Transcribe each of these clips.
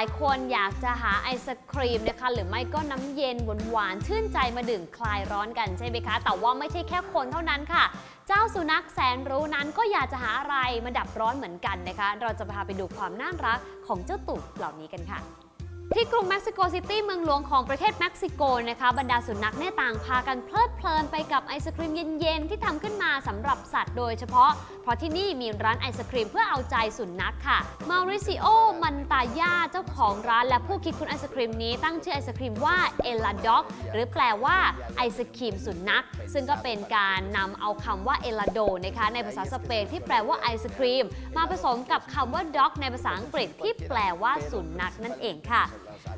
ายคนอยากจะหาไอศครีมนะคะ หรือไม่ก็น้ำเย็นหวานๆชื่นใจมาดื่มคลายร้อนกันใช่ไหมคะ แต่ว่าไม่ใช่แค่คนเท่านั้นค่ะ เจ้าสุนัขแสนรู้นั้นก็อยากจะหาอะไรมาดับร้อนเหมือนกันนะคะ เราจะพาไปดูความน่ารักของเจ้าตูบเหล่านี้กันค่ะ ที่กรุงเม็กซิโกซิตี้เมืองหลวงของประเทศเม็กซิโกนะคะ บรรดาสุนัขเนี่ยต่างพากันเพลิดเพลินไปกับไอศครีมเย็นๆ ที่ทำขึ้นมาสำหรับสัตว์โดยเฉพาะ เพราะที่นี่มีร้านไอศครีมเพื่อเอาใจสุนัขค่ะมาริซิโอมันตายาเจ้าของร้านและผู้คิดคุณไอศครีมนี้ตั้งชื่อไอศครีมว่าเอลาด็อกหรือแปลว่าไอศครีมสุนัข ซึ่งก็เป็นการนำเอาคำว่าเอลาโดนะคะในภาษาสเปนที่แปลว่าไอศครีมมาผสมกับคำว่าด็อกในภาษาอังกฤษที่แปลว่าสุนัขนั่นเองค่ะ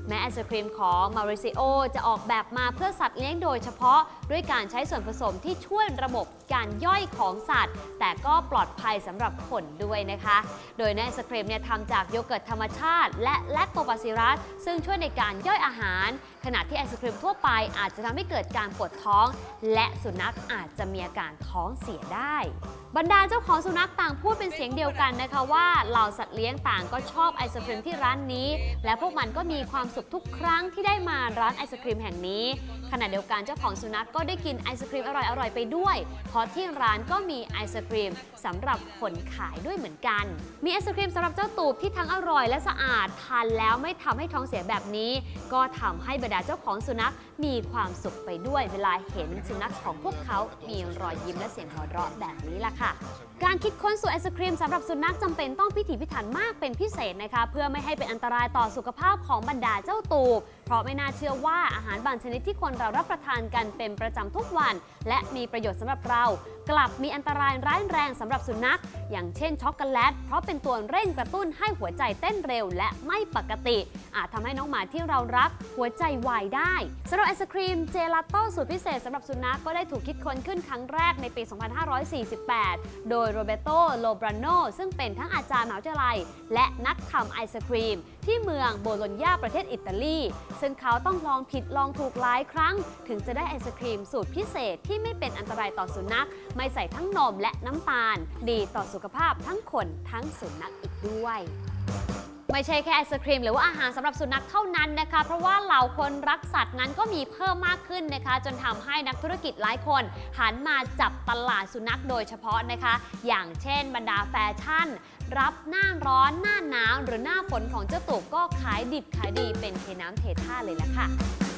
แม้ไอศครีมของมาริซิโอจะออกแบบมาเพื่อสัตว์เลี้ยงโดยเฉพาะ ด้วยการใช้ส่วนผสมที่ช่วยระบบการย่อยของสัตว์ แต่ก็ปลอดภัยสำหรับคนด้วยนะคะ โดยในไอศครีมเนี่ยทำจากโยเกิร์ตธรรมชาติ และแลคโตบาซิรัสซึ่งช่วยในการย่อยอาหาร ขณะที่ไอศครีมทั่วไปอาจจะทำให้เกิดการปวดท้อง และสุนัขอาจจะมีอาการท้องเสียได้ บรรดาเจ้าของสุนัขต่างพูดเป็นเสียงเดียวกันนะคะว่าเหล่าสัตว์เลี้ยงต่างก็ชอบไอศครีมที่ร้านนี้ และพวกมันก็มีมีความสุขทุกครั้งที่ได้มาร้านไอศครีมแห่งนี้ ขณะเดียวกันเจ้าของสุนัขก็ได้กินไอศครีมอร่อยๆไปด้วย เพราะที่ร้านก็มีไอศครีมสำหรับคนขายด้วยเหมือนกัน มีไอศครีมสำหรับเจ้าตูบที่ทั้งอร่อยและสะอาดทานแล้วไม่ทำให้ท้องเสียแบบนี้ ก็ทำให้บรรดาเจ้าของสุนัขมีความสุขไปด้วย เวลาเห็นสุนัขของพวกเขา มีรอยยิ้มและเสียงหัวเราะแบบนี้ล่ะค่ะ การคิดค้นสูตรไอศครีมสำหรับสุนัขจำเป็นต้องพิถีพิถันมากเป็นพิเศษนะคะ เพื่อไม่ให้เป็นอันตรายต่อสุขภาพของบรรดาเจ้าตูบ ราะไม่น่าเชื่อว่าอาหารบางชนิดที่คนเรารับประทานกันเป็นประจำทุกวัน และมีประโยชน์สำหรับเรา กลับมีอันตรายร้ายแรงสำหรับสุนัข อย่างเช่นช็อกโกแลตเพราะเป็นตัวเร่งกระตุ้นให้หัวใจเต้นเร็วและไม่ปกติ อาจทำให้น้องหมาที่เรารักหัวใจวายได้สำหรับไอศครีมเจลาโต้สูตรพิเศษสำหรับสุนัขก็ได้ถูกคิดค้นขึ้นครั้งแรกในปี 2548 โดยโรเบโตโลบราโนซึ่งเป็นทั้งอาจารย์มหาวิทยาลัย และนักทำไอศครีม ที่เมืองโบโลญญาประเทศอิตาลีซึ่งเขาต้องลองผิดลองถูกหลายครั้ง ถึงจะได้ไอศครีมสูตรพิเศษที่ไม่เป็นอันตรายต่อสุนัข ไม่ใส่ทั้งนมและน้ำตาล ดีต่อสุขภาพทั้งคนทั้งสุนัขอีกด้วย ไม่ใช่แค่ไอศครีมหรือว่าอาหารสำหรับสุนัขเท่านั้นนะคะ เพราะว่าเหล่าคนรักสัตว์นั้นก็มีเพิ่มมากขึ้นนะคะ จนทำให้นักธุรกิจหลายคน หันมาจับตลาดสุนัขโดยเฉพาะนะคะ อย่างเช่นบรรดาแฟชั่น รับหน้าร้อนหน้าหนาวหรือหน้าฝนของเจ้าตูกก็ขายดิบขายดีเป็นเทน้ำเทท่าเลยละค่ะ